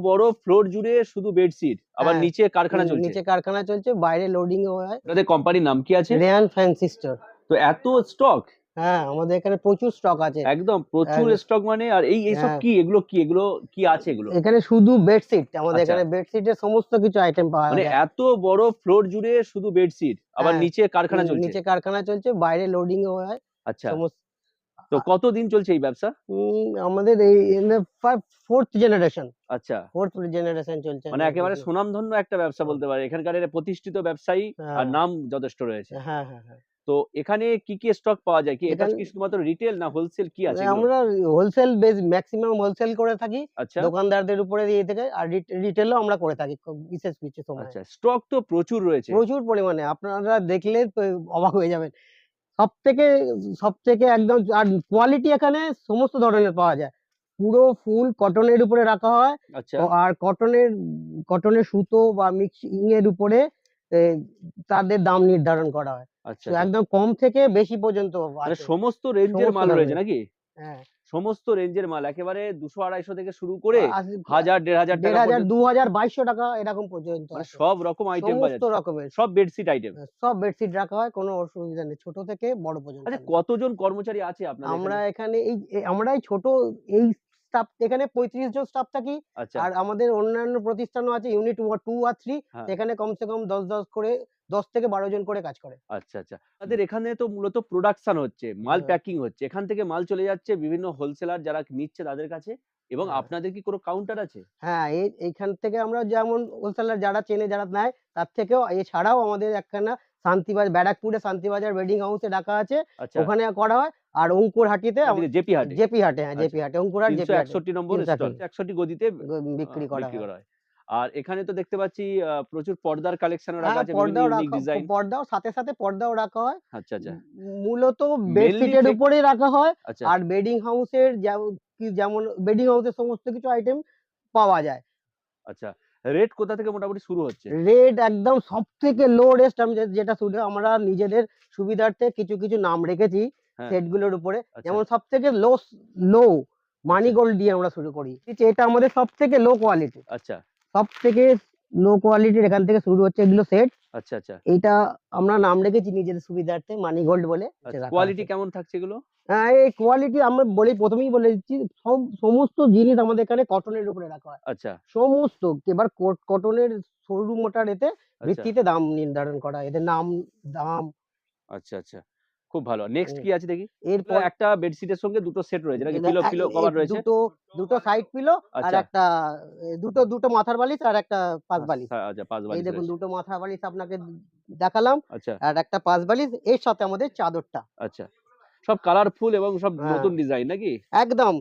বড় ফ্লোর জুড়ে শুধু বেডশিট আবার হ্যাঁ, নিচে কারখানা চলছে। নিচে কারখানা চলছে বাইরে লোডিং হয়। আপনাদের কোম্পানির নাম কি আছে? রেয়ান ফ্যান্সি স্টোর তো এত স্টক হ্যাঁ আমাদের এখানে প্রচুর স্টক আছে। একদম প্রচুর স্টক মানে আর এই এইসব হ্যাঁ। কি? এগুলো কি? এগুলো কি আছে এগুলো? এখানে শুধু বেডশিট আমাদের আচ্ছা। এখানে বেডশিটের সমস্ত কিছু আইটেম পাওয়া মানে যায়। এত বড় ফ্লোর জুড়ে শুধু বেডশিট আবার হ্যাঁ, নিচে কারখানা চলছে। নিচে কারখানা চলছে বাইরে লোডিং ও হয়। আচ্ছা। সমস্ত তো কতদিন চলছে এই ব্যবসা? আমাদের এই ফোর্থ জেনারেশন আচ্ছা। ফোর্থ জেনারেশন চলছে। মানে একেবারে সুনামধন্য একটা ব্যবসা বলতে পারে। এখানকার প্রতিষ্ঠিত ব্যবসায়ী আর হ্যাঁ, নাম যথেষ্ট রয়েছে। হ্যাঁ হ্যাঁ হ্যাঁ। তো এখানে কি কি স্টক পাওয়া যায়? কি এটা কি শুধুমাত্র রিটেল না হোলসেল কি আছে আমরা হোলসেল বেস ম্যাক্সিমাম হোলসেল করে থাকি। আচ্ছা। দোকানদারদের উপরে দিয়ে থেকে। আর রিটেলও আমরা করে থাকি বিশেষ কিছু সময়। আচ্ছা স্টক তো প্রচুর রয়েছে। প্রচুর পরিমাণে। আপনারা দেখলে অবাক হয়ে যাবেন। সব থেকে সব থেকে একদম আর কোয়ালিটি এখানে সমস্ত ধরনের পাওয়া যায়। পুরো ফুল কটনের উপরে রাখা হয়। আচ্ছা। আর কটনের কটনের সুতো বা মিক্সিং এর উপরে তাদের দাম নির্ধারণ করা হয়। আচ্ছা একদম কম থেকে বেশি পর্যন্ত মানে সমস্ত রেঞ্জের মাল রয়েছে নাকি? হ্যাঁ। সমস্ত রেঞ্জের মাল একেবারে দুশো আড়াইশো থেকে শুরু করে হাজার দেড় হাজার দেড় টাকা হাজার দু হাজার বাইশশো টাকা এরকম পর্যন্ত মানে সব রকম আইটেম সমস্ত রকমের। সব বেডশিট আইটেম সব বেডশিট রাখা হয় কোনো অসুবিধা নেই ছোট থেকে বড় পর্যন্ত আচ্ছা কতজন কর্মচারী আছে আপনার আমরা এখানে? এখানে এই এই- আমরা এই ছোট এই স্টাফ এখানে পঁয়ত্রিশ জন স্টাফ থাকি। আচ্ছা। আর আমাদের অন্যান্য প্রতিষ্ঠানও আছে ইউনিট টু আর থ্রি হ্যাঁ। সেখানে কমসে কম দশ দশ করে দশ থেকে বারো জন করে কাজ করে। আচ্ছা আচ্ছা। আমাদের এখানে তো মূলত প্রোডাকশন হচ্ছে মাল। প্যাকিং হচ্ছে। এখান থেকে মাল চলে যাচ্ছে বিভিন্ন হোলসেলার যারা নিচ্ছে তাদের কাছে এবং হ্যাঁ। আপনাদের কি কোনো কাউন্টার আছে? হ্যাঁ এইখান থেকে আমরা যেমন হোলসেলার যারা চেনে যারা নেয় তার থেকেও এছাড়াও আমাদের একখানা শান্তিবাজার ব্যারাকপুরে শান্তিবাজার ওয়েডিং হাউসে ডাকা আছে। আচ্ছা। ওখানে করা হয়। আর অঙ্কুর হাটিতে জেপি হাটে জেপি হাটে হ্যাঁ জেপি হাটে অঙ্কুর হাট জেপি হাটে একষট্টি নম্বর একষট্টি। গদিতে বিক্রি করা হয়। আর এখানে তো দেখতে পাচ্ছি প্রচুর পর্দার কালেকশন রাখা হ্যাঁ আছে পর্দাও রাখা পর্দাও সাথে সাথে পর্দাও রাখা হয়। আচ্ছা আচ্ছা। মূলত বেডশিটের উপরেই রাখা হয়। আচ্ছা। আর বেডিং হাউসের যেমন বেডিং হাউসের সমস্ত কিছু আইটেম পাওয়া যায়। আচ্ছা রেট কোথা থেকে মোটামুটি শুরু হচ্ছে? রেট একদম সব থেকে লো রেস্ট আমি যেটা শুধু আমরা নিজেদের সুবিধার্থে কিছু কিছু নাম রেখেছি হ্যাঁ। সেটগুলোর উপরে। আচ্ছা। যেমন সব থেকে লো লো মানি গোল্ড দিয়ে আমরা শুরু করি। এটা আমাদের সব থেকে লো কোয়ালিটি আচ্ছা। সব থেকে লো কোয়ালিটির এখান থেকে শুরু হচ্ছে এগুলো সেট আচ্ছা আচ্ছা। এটা আমরা নাম রেখেছি নিজেদের সুবিধার্থে মানি গোল্ড বলে। কোয়ালিটি কেমন থাকছে এগুলো? হ্যাঁ এই কোয়ালিটি আমরা বলি প্রথমেই বলে দিচ্ছি সব সমস্ত জিনিস আমাদের এখানে কটনের উপরে রাখা হয়। আচ্ছা। সমস্ত এবার কটনের সরু মোটা রেতে আচ্ছা। ভিত্তিতে দাম নির্ধারণ করা এদের নাম দাম। আচ্ছা আচ্ছা। খুব ভালো। নেক্সট কি আছে দেখি? এরপর একটা বেডশিটের সঙ্গে দুটো সেট রয়েছে নাকি পিলো পিলো কভার রয়েছে? দুটো দুটো সাইড পিলো আর আচ্ছা। একটা দুটো দুটো মাথার বালিশ আর একটা পাশ বালিশ। হ্যাঁ, আচ্ছা পাঁচ এই দেখুন দুটো মাথার বালিশ আপনাকে দেখালাম আচ্ছা। আর একটা পাশ বালিশ এর সাথে আমাদের চাদরটা। আচ্ছা। সব কালারফুল এবং সব হ্যাঁ। নতুন ডিজাইন নাকি? একদম।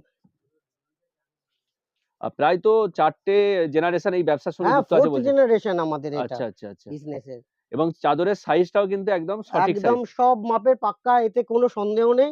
প্রায় তো চারটে জেনারেশন এই ব্যবসার সঙ্গে হ্যাঁ যুক্ত আছে ফোর্থ জেনারেশন আমাদের এটা আচ্ছা আচ্ছা আচ্ছা। বিজনেসের এবং চাদরের সাইজটাও কিন্তু একদম সঠিক একদম সব মাপের পাক্কা এতে কোনো সন্দেহ নেই।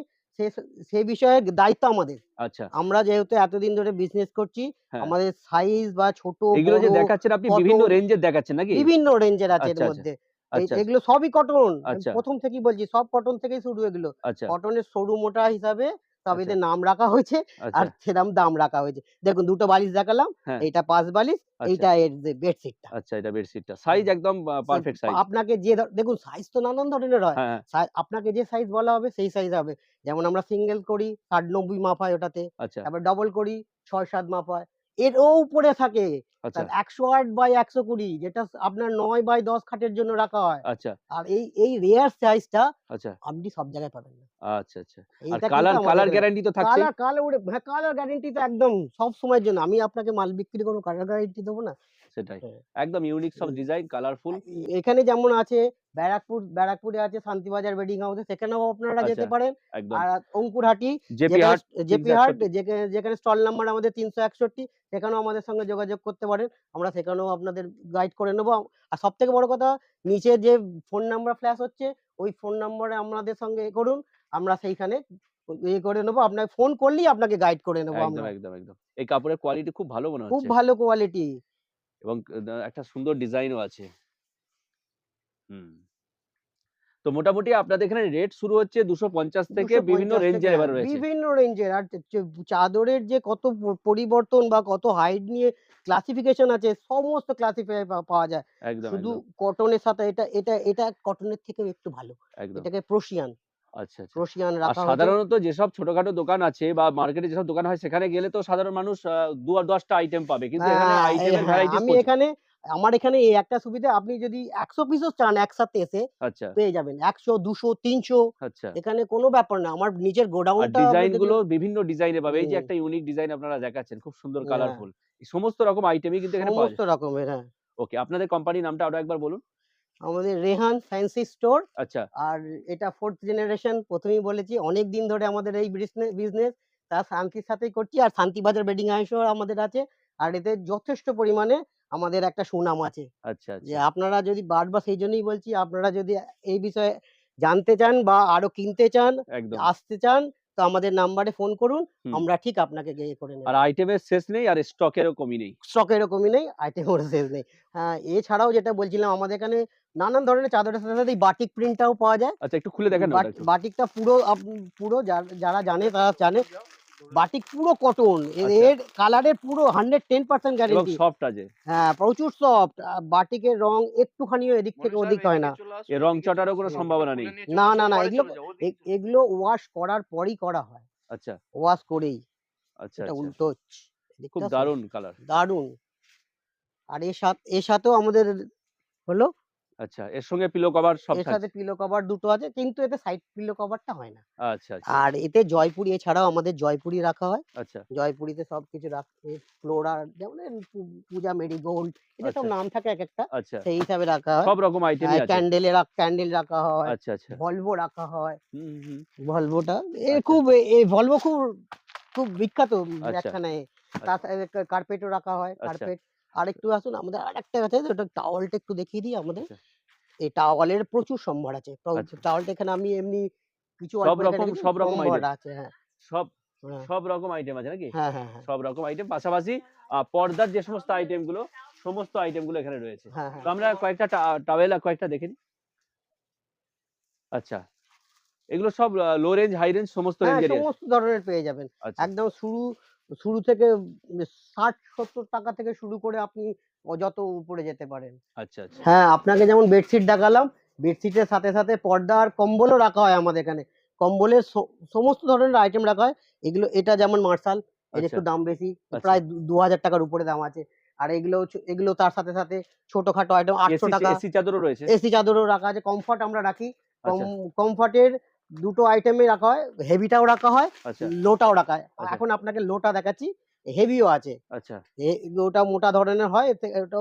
সে বিষয়ে দায়িত্ব আমাদের। আচ্ছা। আমরা যেহেতু এতদিন ধরে বিজনেস করছি হ্যাঁ। আমাদের সাইজ বা ছোট এগুলো যে দেখাচ্ছেন আপনি বিভিন্ন রেঞ্জের দেখাচ্ছেন নাকি? বিভিন্ন রেঞ্জের আছে এর আচ্ছা, আচ্ছা, মধ্যে। আচ্ছা। এগুলো সবই কটন। প্রথম থেকেই বলছি সব কটন থেকেই শুরু এগুলো। আচ্ছা। কটনের সরু মোটা হিসাবে সব আচ্ছা। এদের নাম রাখা হয়েছে আচ্ছা। আর সেরকম দাম রাখা হয়েছে। দেখুন দুটো বালিশ দেখালাম এটা পাঁচ বালিশ আচ্ছা। এইটা এর বেডশিটটা। আচ্ছা এটা বেডশিটটা। সাইজ একদম পারফেক্ট সাইজ আপনাকে যে দেখুন সাইজ তো নানান ধরনের হয়। হ্যাঁ। হ্যাঁ, আপনাকে যে সাইজ বলা হবে সেই সাইজ হবে। যেমন আমরা সিঙ্গেল করি ষাট নব্বই মাপ হয় ওটাতে। আচ্ছা। তারপর ডবল করি ছয় সাত মাপ হয়। এরও উপরে থাকে। আচ্ছা। একশো আট বাই একশো কুড়ি যেটা আপনার নয় বাই দশ খাটের জন্য রাখা হয়। আচ্ছা। আর এই এই রেয়ার সাইজটা আচ্ছা। আপনি সব জায়গায় পাবেন না। আচ্ছা আচ্ছা। আর কালার কালার গ্যারান্টি তো থাকছে কালার কালার হ্যাঁ কালার গ্যারেন্টি তো একদম সব সময়ের জন্য। আমি আপনাকে মাল বিক্রি করব কালার গ্যারেন্টি দেবো না। সেটাই। হ্যাঁ। একদম ইউনিক সব। ডিজাইন কালারফুল এখানে যেমন আছে ব্যারাকপুর ব্যারাকপুরে আছে শান্তিবাজার ওয়েডিং হাউসে সেখানেও আপনারা যেতে আচ্ছা, পারেন। একদম। আর অঙ্কুরহাটি জেপি হাট যেখানে স্টল নাম্বার আমাদের তিনশো একষট্টি সেখানেও আমাদের সঙ্গে যোগাযোগ করতে পারেন। আমরা সেখানেও আপনাদের গাইড করে নেব। আর সব থেকে বড় কথা নিচে যে ফোন নাম্বার ফ্ল্যাশ হচ্ছে ওই ফোন নম্বরে আমাদের সঙ্গে এ করুন। আমরা সেইখানে ইয়ে করে নেব। আপনাকে ফোন করলেই আপনাকে গাইড করে নেব একদম একদম একদম। এই কাপড়ের কোয়ালিটি খুব ভালো মনে হচ্ছে। খুব ভালো কোয়ালিটি এবং একটা সুন্দর ডিজাইনও আছে। হুম। তো মোটামুটি আপনাদের এখানে রেট শুরু হচ্ছে 250 থেকে বিভিন্ন রেঞ্জের এবার হ্যাঁ, রয়েছে। বিভিন্ন রেঞ্জের আর চাদরের যে কত পরিবর্তন বা কত হাইট নিয়ে ক্লাসিফিকেশন আছে সমস্ত ক্লাসিফাই পাওয়া যায়। শুধু কটনের সাথে এটা এটা এটা কটনের থেকে একটু ভালো। একদম। এটাকে প্রোশিয়ান আচ্ছা, আচ্ছা। রাখা সাধারণত যেসব ছোটখাটো দোকান আছে বা মার্কেটে যেসব দোকান হয় সেখানে গেলে তো সাধারণ মানুষ আ ২ আর ১০ আইটেম পাবে। কিন্তু এখানে হ্যাঁ, আইটেমের হ্যাঁ, আমি এখানে আমার এখানে এই একটা সুবিধা আপনি যদি একশো পিসও চান একসাথে এসে আচ্ছা, পেয়ে যাবেন একশো দুশো তিনশো আচ্ছা। এখানে কোনো ব্যাপার না আমার নিজের আর গোডাউনটা ডিজাইনগুলো বিভিন্ন ডিজাইনের পাবে। এই যে একটা ইউনিক ডিজাইন আপনারা দেখাচ্ছেন খুব সুন্দর হ্যাঁ। কালারফুল। সমস্ত রকম আইটেমই কিন্তু এখানে পাওয়া সমস্ত রকমের হ্যাঁ ওকে, আপনাদের কোম্পানির নামটা আরও একবার বলুন। আমাদের রেহান ফ্যান্সি স্টোর। আচ্ছা, আর এটা ফোর্থ জেনারেশন প্রথমেই বলেছি অনেক দিন ধরে আমাদের এই বিজনেস তা শান্তির সাথেই করছি। আর শান্তিবাজার বেডিং হাউসও আমাদের আছে। আর এতে যথেষ্ট পরিমাণে আমাদের একটা সুনাম আছে। আচ্ছা, যে আচ্ছা। আপনারা যদি বারবার সেই জন্যই বলছি আপনারা যদি এই বিষয়ে জানতে চান বা আরও কিনতে চান। আসতে চান তো আমাদের নাম্বারে ফোন করুন আমরা ঠিক আপনাকে গিয়ে করে নেব। আর আইটেমের শেষ নেই আর স্টকেরও কমই নেই। স্টকেরও এরকমই নেই আইটেমের শেষ নেই। হ্যাঁ এছাড়াও যেটা বলছিলাম আমাদের এখানে নানান ধরনের চাদরের সাথে সাথে বাটিক প্রিন্টটাও পাওয়া যায়। আচ্ছা একটু খুলে দেখেন। বাটিকটা পুরো পুরো যারা জানে তারা জানে। বাটিক পুরো কটন আচ্ছা। এর কালারের পুরো hundred ten percent guarantee soft আছে। হ্যাঁ প্রচুর সফট বাটিকের রং একটুখানিও এদিক থেকে ওদিক হয় না। এর রং চটারও কোনো সম্ভাবনা নেই। না না না এগুলো এগুলো ওয়াশ করার পরই করা হয়। আচ্ছা, ওয়াশ করেই। আচ্ছা, এটা আচ্ছা। উল্টো হচ্ছে। খুব দারুণ কালার। দারুণ। আর এর সাথে এর সাথেও আমাদের হলো আচ্ছা, এর সঙ্গে পিলো কভার সব এর সাথে পিলো কভার দুটো আছে কিন্তু এতে সাইড পিলো কভারটা হয় না আচ্ছা, আচ্ছা, আর এতে জয়পুরি এছাড়াও আমাদের জয়পুরি রাখা হয় আচ্ছা, জয়পুরিতে সবকিছু রাখে ফ্লোরা যেমন পূজা মেরিগোল্ড এটা সব আচ্ছা। নাম থাকে এক একটা আচ্ছা। সেই হিসাবে রাখা হয় সব রকম আইটেমই আছে। ক্যান্ডেলে ক্যান্ডেল রাখা হয় আচ্ছা, আচ্ছা। ভলভো রাখা হয় হুম। ভলভোটা এ আচ্ছা। খুব এই ভলভো খুব খুব বিখ্যাত। একখানে তার কার্পেটও রাখা হয়। কার্পেট আর একটু আসুন আমাদের আর একটা আছে ওটা টাওয়ালটা একটু দেখিয়ে দিই আমাদের। এই টাওয়ালের প্রচুর সম্ভার আছে আচ্ছা। টাওয়ালটা এখানে আমি এমনি কিছু সব রকম- সব রকম। আছে হ্যাঁ সব হ্যাঁ সব রকম আইটেম আছে নাকি? হ্যাঁ হ্যাঁ হ্যাঁ সব রকম আইটেম পাশাপাশি পর্দার যে সমস্ত আইটেমগুলো সমস্ত আইটেমগুলো এখানে রয়েছে। হ্যাঁ তো আমরা কয়েকটা টাওয়েল আর কয়েকটা দেখে। আচ্ছা। এগুলো সব লো রেঞ্জ, হাই রেঞ্জ সমস্ত রেঞ্জেরই সমস্ত ধরনের পেয়ে যাবেন আচ্ছা, একদম শুরু শুরু থেকে ষাট সত্তর টাকা থেকে শুরু করে আপনি ও যত উপরে যেতে পারেন। আচ্ছা, আচ্ছা। হ্যাঁ আপনাকে যেমন বেডশিট দেখালাম বেডশিটের সাথে সাথে পর্দা আর কম্বলও রাখা হয় আমাদের এখানে। কম্বলের সমস্ত ধরনের আইটেম রাখা হয়। এগুলো এটা যেমন মার্শাল এর একটু আচ্ছা, দাম বেশি আচ্ছা। প্রায় দু- হাজার টাকার উপরে দাম আছে। আর এগুলো এগুলো তার সাথে সাথে ছোটখাটো আইটেম আটশো টাকা। এসি চাদরও রয়েছে। এসি চাদরও রাখা আছে কমফর্ট আমরা রাখি। আচ্ছা, কমফর্টের দুটো আইটেমে রাখা হয় হেভিটাও রাখা হয় আচ্ছা, লোটাও রাখা হয়। আচ্ছা। এখন আপনাকে লোটা দেখাচ্ছি। হেভিও আছে। আচ্ছা, ওটা মোটা ধরনের হয় ওটা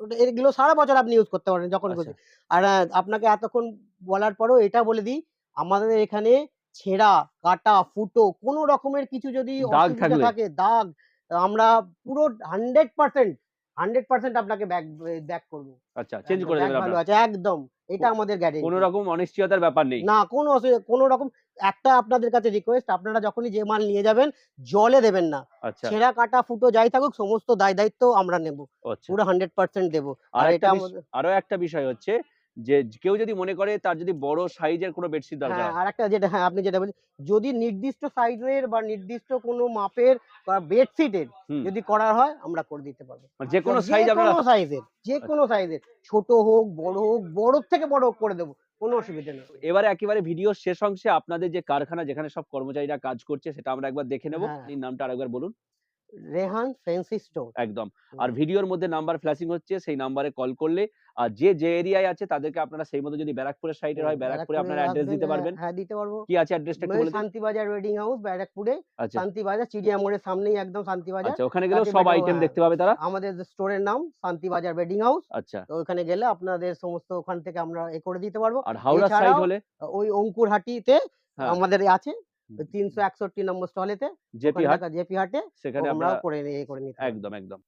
ওটা- এগুলো সারা বছর আপনি ইউজ করতে পারেন যখন খুশি। আচ্ছা, আর আপনাকে এতক্ষণ বলার পরেও এটা বলে দিই আমাদের এখানে ছেঁড়া কাটা ফুটো কোনো রকমের কিছু যদি দাগ অসুবিধা থাকে দাগ আমরা পুরো হান্ড্রেড পার্সেন্ট হান্ড্রেড পার্সেন্ট আপনাকে ব্যাক ব্যাক করব। আচ্ছা চেঞ্জ করে দেবেন ভালো আছে একদম। এটা আমাদের গ্যারেন্টি কোনো রকম অনিশ্চয়তার ব্যাপার নেই। না কোনো কোনো রকম একটা আপনাদের কাছে রিকোয়েস্ট আপনারা যখনই যে মাল নিয়ে যাবেন জলে দেবেন না। আচ্ছা, ছেঁড়া কাটা ফুটো যাই থাকুক সমস্ত দায় দায়িত্ব আমরা নেব। আচ্ছা। পুরো হান্ড্রেড পার্সেন্ট দেবো। আর এটা আরও একটা বিষয় হচ্ছে যে কেউ যদি মনে করে তার যদি বড় সাইজের কোনো বেডশিট দরকার হ্যাঁ। হয়, আর একটা যেটা হ্যাঁ আপনি যেটা বলছেন যদি নির্দিষ্ট সাইজের বা নির্দিষ্ট কোনো মাপের বা বেডশিটের যদি করার হয় আমরা করে দিতে পারব। মানে যে কোনো সাইজ আপনারা কোনো সাইজের যে কোনো সাইজের ছোট হোক বড় হোক বড় থেকে বড় হোক করে দেবো কোনো অসুবিধা নেই। এবারে একেবারে ভিডিও শেষ অংশে আপনাদের যে কারখানা যেখানে সব কর্মচারীরা কাজ করছে সেটা আমরা একবার দেখে নেব। হ্যাঁ। এই নামটা আরেকবার বলুন। Rehan fancy store. একদম। আর ভিডিওর মধ্যে নাম্বার ফ্ল্যাশিং হচ্ছে সেই নাম্বারে কল করলে আর যে যে এরিয়ায় আছে তাদেরকে আপনারা সেই মতো যদি ব্যারাকপুরের সাইডের হয় ব্যারাকপুরে আপনারা অ্যাড্রেস দিতে পারবেন। হ্যাঁ দিতে পারব। কি আছে অ্যাড্রেসটা একটু বলে দিন। শান্তিবাজার ওয়েডিং হাউস ব্যারাকপুরে আচ্ছা। শান্তিবাজার চিড়িয়া মোড়ের সামনেই একদম শান্তিবাজার। আচ্ছা ওখানে গেলেও তাতে সব আইটেম হ্যাঁ। দেখতে পাবে তারা? আমাদের স্টোরের নাম শান্তিবাজার ওয়েডিং হাউস আচ্ছা। তো ওখানে গেলে আপনাদের সমস্ত ওখান থেকে আমরা এ করে দিতে পারব। আর হাওড়া সাইড হলে? ওই অঙ্কুরহাটিতে হ্যাঁ। আমাদের আছে তিনশো একষট্টি নম্বর স্টলেতে জেপি হাট জেপি হাটে সেখানে আমরা করে নিয়ে করে নিই একদম একদম।